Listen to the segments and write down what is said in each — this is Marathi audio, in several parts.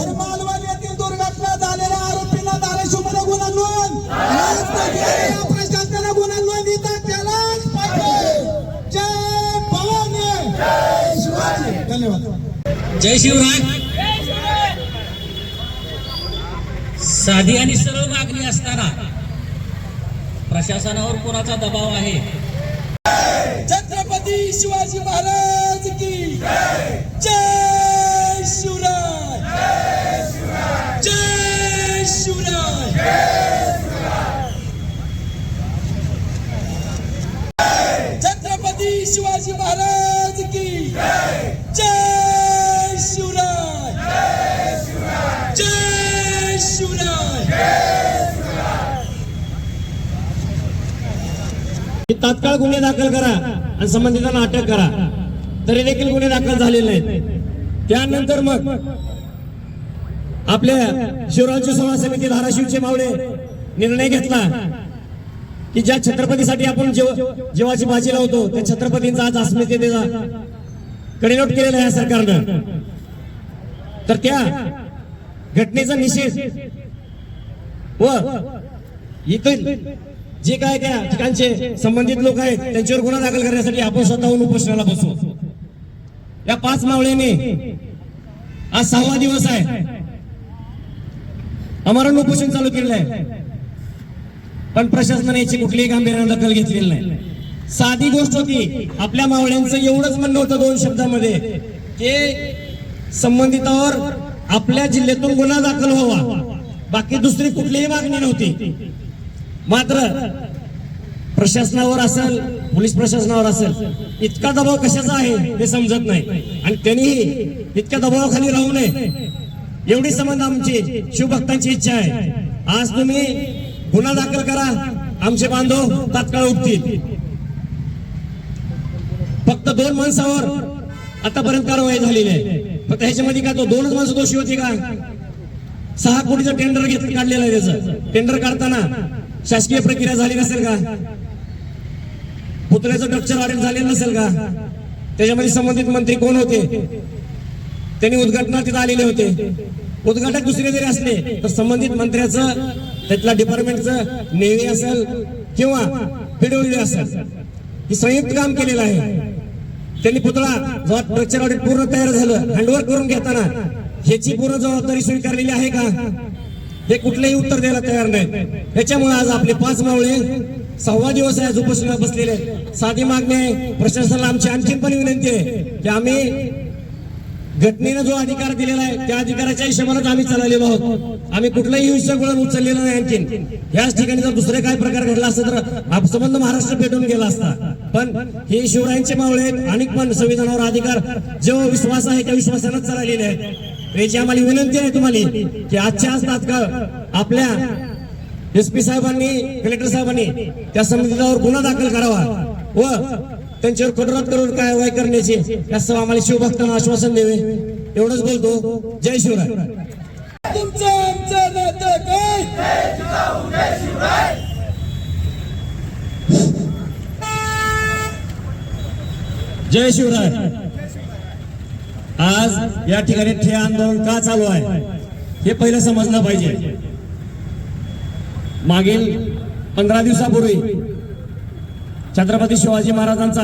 आणि मालवण येथील दुर्घटना झालेल्या आरोपींना धाराशिवमध्ये गुन्हा नोंद. या प्रशासनाला गुन्हा नोंद देतात त्यालाच पाहिजे जय भवानी. जय शिवाजी धन्यवाद. जय शिवराय. साधी आणि सरळ मागणी असताना प्रशासनावर कोणाचा दबाव आहे? छत्रपती शिवाजी महाराज की जय. छत्रपती शिवाजी महाराज की जय शिवराय. जय शिवराय. तात्काळ गुन्हे दाखल करा आणि संबंधितांना अटक करा. तरी देखील गुन्हे दाखल झालेले नाहीत. त्यानंतर मग आपल्या शिवराज्य सभा समिती धाराशिवचे मावळे निर्णय घेतला की ज्या छत्रपतीसाठी आपण जीव जीवाची बाजी लावतो त्या छत्रपतींचा आज अस्मितेचा कडेनोट केलेला आहे या सरकारनं. तर त्या घटनेचा निषेध व इथं जे काय त्या ठिकाणचे संबंधित लोक आहेत त्यांच्यावर गुन्हा दाखल करण्यासाठी आपण स्वतःहून उपोषणाला बसू. या पाच मावळ्यांनी आज सहावा दिवस आहे. अमरण उपोषण चालू केलेलं आहे. पण प्रशासनाने याची कुठलीही गांभीर्याने दखल घेतलेली नाही. साधी गोष्ट होती आपल्या मावळ्यांचं एवढंच म्हणणं होतं दोन शब्दामध्ये की संबंधितावर आपल्या जिल्ह्यातून गुन्हा दाखल व्हावा. बाकी दुसरी कुठलीही मागणी नव्हती. मात्र प्रशासनावर असेल पोलीस प्रशासनावर असेल इतका दबाव कशाचा आहे हे समजत नाही. आणि त्यांनीही इतक्या दबावाखाली राहू नये. एवढी संबंध आमची. शिवभक्तांची इच्छा आहे. आज तुम्ही गुन्हा दाखल करा. आमचे बांधव तात्काळ उठतील. फक्त दोन माणसावर आतापर्यंत कारवाई झालेली आहे. फक्त ह्याच्यामध्ये का तो दोनच माणसं दोषी होती का? सहा कोटीचं टेंडर घेत काढलेलं आहे त्याचं. टेंडर काढताना शासकीय प्रक्रिया झाली नसेल का? पुतळ्याचं स्ट्रक्चर ऑडिट झालेलं नसेल का? त्याच्यामध्ये संबंधित मंत्री कोण होते? त्यांनी उद्घाटनात तिथे आलेले होते. उद्घाटक दुसरे जरी असले तर संबंधित मंत्र्याचं त्यातल्या डिपार्टमेंटचं नेव्ही असेल किंवा पीडब्ल्यू असेल ही संयुक्त काम केलेलं आहे. त्यांनी पुतळा जेव्हा स्ट्रक्चर ऑडिट पूर्ण तयार झालं हँडओव्हर करून घेताना ह्याची पूर्ण जबाबदारी स्वीकारलेली आहे का? हे कुठलंही उत्तर द्यायला तयार नाही. त्याच्यामुळे आज आपले पाच मावळे सव्वा दिवस आहे आज बसलेले साधी मागणी आहे प्रशासनाला आमची आणखीन पण विनंती आहे की आम्ही घटनेनं जो अधिकार दिलेला आहे त्या अधिकाराच्या हिशोबानेच आम्ही चाललेलो आहोत. आम्ही कुठलंही हिंसक वळण उचललेलं नाही आणखीन. याच ठिकाणी जर दुसरे काय प्रकार घडला असता तर आपसंबंध महाराष्ट्र पेटून गेला असता. पण हे शिवरायांचे मावळे आहेत आणि पण संविधानावर अधिकार जो विश्वास आहे त्या विश्वासानंच चाललेले आहेत. याची आम्हाला विनंती आहे तुम्हाला की आजच्या आज तात्काळ आपल्या एस पी साहेबांनी कलेक्टर साहेबांनी त्या संबंधितावर गुन्हा दाखल करावा व त्यांच्यावर कठोरात कठोर कारवाई करण्याची? यासह आम्हाला शिवभक्तांना आश्वासन द्यावे. एवढंच बोलतो. जय शिवराय. जय शिवराय. आज या ठिकाणी ठे आंदोलन का चालू आहे? हे पहिलं समजलं पाहिजे. मागील पंधरा दिवसापूर्वी छत्रपती शिवाजी महाराजांचा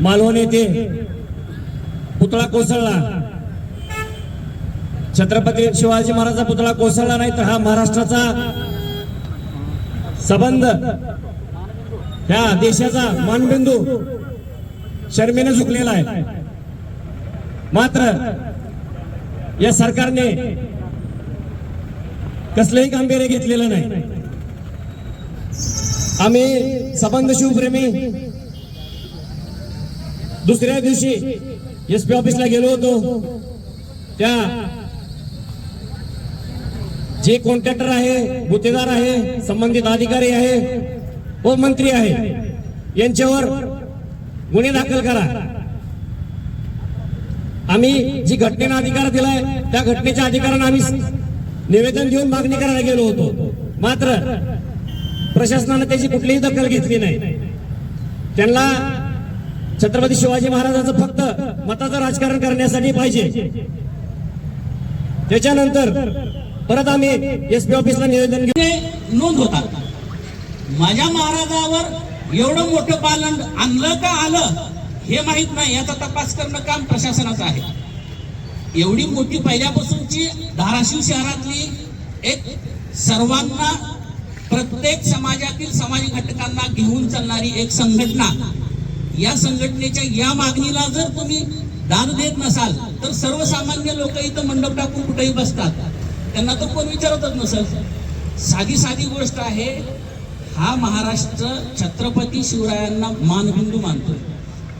मालवण येथे पुतळा कोसळला. छत्रपती शिवाजी महाराजांचा पुतळा कोसळला नाही तर हा महाराष्ट्राचा संबंध ह्या देशाचा मानबिंदू शर्मेने झुकलेला आहे. मात्र या सरकारने कसलंही गांभीर्य घेतलेलं नाही. आम्ही संबंध शिवप्रेमी. दुसऱ्या दिवशी एस पी ऑफिसला गेलो होतो. त्या जे कॉन्ट्रॅक्टर आहे गुत्तेदार आहे संबंधित अधिकारी आहे व मंत्री आहे यांच्यावर गुन्हे दाखल करा. आम्ही जी घटनेनं अधिकार दिलाय त्या घटनेच्या अधिकारानं आम्ही निवेदन देऊन मागणी करायला गेलो होतो. मात्र प्रशासनानं त्याची कुठलीही दखल घेतली नाही. त्यांना छत्रपती शिवाजी महाराजांचं फक्त मताचं राजकारण करण्यासाठी पाहिजे. त्याच्यानंतर परत आम्ही एस पी ऑफिसला निवेदन घेऊन नोंद होतात. माझ्या महाराजावर एवढं मोठं पालन आणलं का आलं हे माहीत नाही. याचा तपास करणं काम प्रशासनाचं आहे. एवढी मोठी पहिल्यापासूनची धाराशिव शहरातली एक सर्वांना प्रत्येक समाजातील समाज घटकांना घेऊन चालणारी एक संघटना. या संघटनेच्या या मागणीला जर तुम्ही दाद देत नसाल तर सर्वसामान्य लोक इथं मंडप टाकून कुठेही बसतात. त्यांना तर कोण विचारतच नसेल? साधी साधी गोष्ट आहे हा महाराष्ट्र छत्रपती शिवरायांना मानबिंदू मानतोय.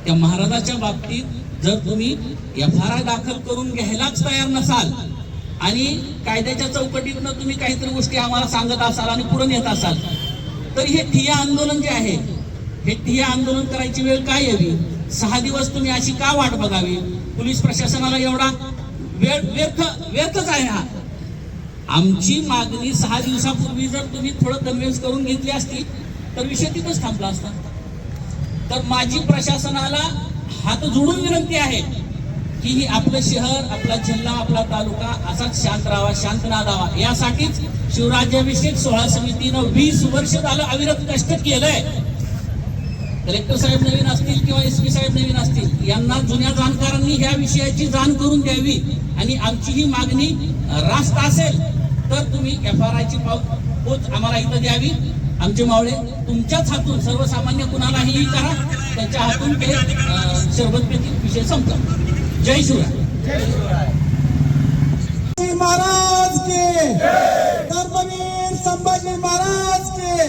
त्या महाराजाच्या बाबतीत जर तुम्ही एफ आर आय दाखल करून घ्यायलाच तयार नसाल आणि कायद्याच्या चौकटीतनं तुम्ही काहीतरी गोष्टी आम्हाला सांगत असाल आणि पुढे नेत असाल. तर हे ठिया आंदोलन जे आहे हे ठिया आंदोलन करायची वेळ काय यावी? सहा दिवस तुम्ही अशी का वाट बघावी? पोलीस प्रशासनाला एवढा वेळ व्यर्थ व्यर्थच आहे हा. आमची मागणी सहा दिवसापूर्वी जर तुम्ही थोडं कन्व्हिन्स करून घेतली असती तर विषय तिथंच थांबला असता. तर माझी प्रशासनाला हात जोडून विनंती आहे की ही आपलं शहर आपला जिल्हा आपला तालुका असाच शांत राहावा शांत राहावा. यासाठीच शिवराज्याभिषेक सोहळा समितीनं वीस वर्ष झालं अविरत कष्ट केलंय. कलेक्टर साहेब नवीन असतील किंवा एस पी साहेब नवीन असतील यांना जुन्या जाणकारांनी ह्या विषयाची जाण करून द्यावी. आणि आमची ही मागणी रास्त असेल तर तुम्ही एफ आर आयची पोच आम्हाला इथं द्यावी. आमचे मावळे तुमच्याच हातून सर्वसामान्य कुणालाही करा त्यांच्या हातून ते सरबत विषय संपला. जय शिवराय. महाराज के। धर्मवीर संभाजी महाराज के।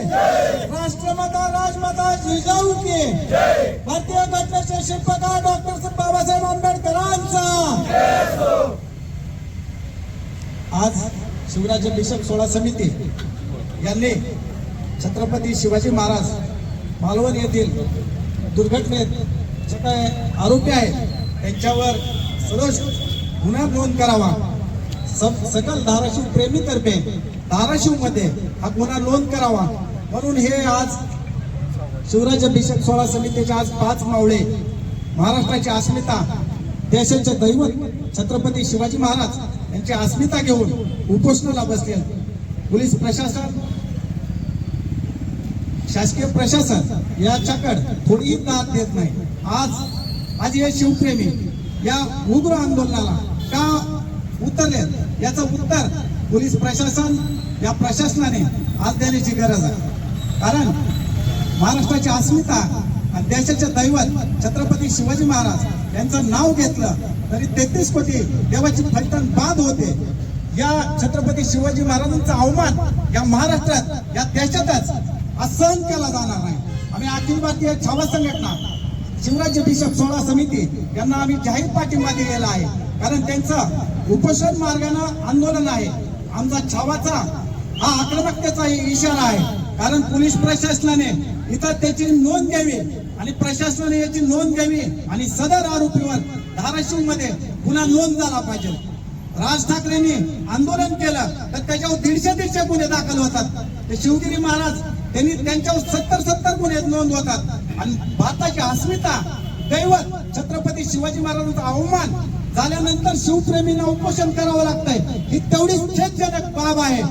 राष्ट्रमाता राजमाता जिजाऊ के। भारतीय घटनेचे शिल्पकार डॉक्टर बाबासाहेब आंबेडकरांचा। आज शिवराज्याभिषेक सोहळा समिती यांनी छत्रपती शिवाजी महाराज मालवण येथील दुर्घटनेत जे काय आरोपी आहेत त्यांच्यावर सदोष गुन्हा नोंद करावा. स- सकल धाराशिव प्रेमीतर्फे धाराशिवमध्ये हा गुन्हा नोंद करावा. म्हणून हे आज शिवराज अभिषेक सोहळा समितीचे आज पाच मावळे महाराष्ट्राची अस्मिता देशाचे दैवत छत्रपती शिवाजी महाराज यांची अस्मिता घेऊन उपोषणाला बसले पोलीस प्रशासन शासकीय प्रशासन याच्याकडे थोडीही दाद देत नाही. आज आज हे शिवप्रेमी या उग्र आंदोलनाला का उतरले? याचं उत्तर पोलीस प्रशासन या प्रशासनाने आज देण्याची गरज आहे. कारण महाराष्ट्राची अस्मिता आणि देशाचे दैवत छत्रपती शिवाजी महाराज यांचं नाव घेतलं तरी तेहतीस कोटी देवाची फलटण बाद होते. या छत्रपती शिवाजी महाराजांचा अवमान या महाराष्ट्रात या देशातच आज सहन केला जाणार नाही. आम्ही अखिल भारतीय छावा संघटना शिवराज्याभिषेक सोहळा समिती यांना आम्ही जाहीर पाठिंबा दिलेला आहे. कारण त्यांचं उपोषण मार्गानं आंदोलन आहे. आमचा छावाचा हा आक्रमकतेचा इशारा आहे. कारण पोलीस प्रशासनाने इथं त्याची नोंद घ्यावी आणि प्रशासनाने याची नोंद घ्यावी आणि सदर आरोपीवर धाराशिवमध्ये गुन्हा नोंद झाला पाहिजे. राज ठाकरेंनी आंदोलन केलं तर त्याच्यावर दीडशे दीडशे गुन्हे दाखल होतात. ते शिवगिरी महाराज त्यांनी त्यांच्यावर सत्तर सत्तर गुन्हे नोंद होतात. आणि भारताची अस्मिता दैवत छत्रपती शिवाजी महाराजांचा अवमान झाल्यानंतर शिवप्रेमींना उपोषण करावं लागतंय. ही तेवढीच खेदजनक बाब आहे.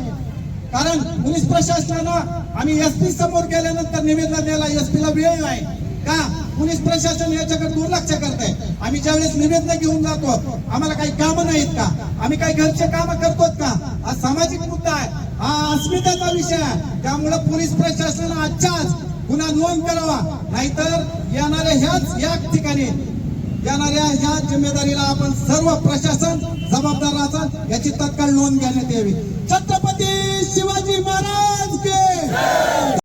कारण पोलीस प्रशासनानं आम्ही एसपी समोर गेल्यानंतर निवेदन द्यायला एसपी ला वेळ नाही का? पोलीस प्रशासन याच्याकडे दुर्लक्ष करते आम्ही ज्यावेळेस निवेदन घेऊन जातो आम्हाला काही कामं नाहीत का? आम्ही काही घरचे कामं करतो का? हा सामाजिक मुद्दा आहे. हा अस्मितेचा विषय आहे. त्यामुळे पोलीस प्रशासन आजच्याच गुन्हा नोंद करावा. नाहीतर येणाऱ्या ह्याच या ठिकाणी येणाऱ्या ह्या जिम्मेदारीला आपण सर्व प्रशासन जबाबदार राहतात याची तत्काळ नोंद घेण्यात यावी. छत्रपती शिवाजी महाराज के!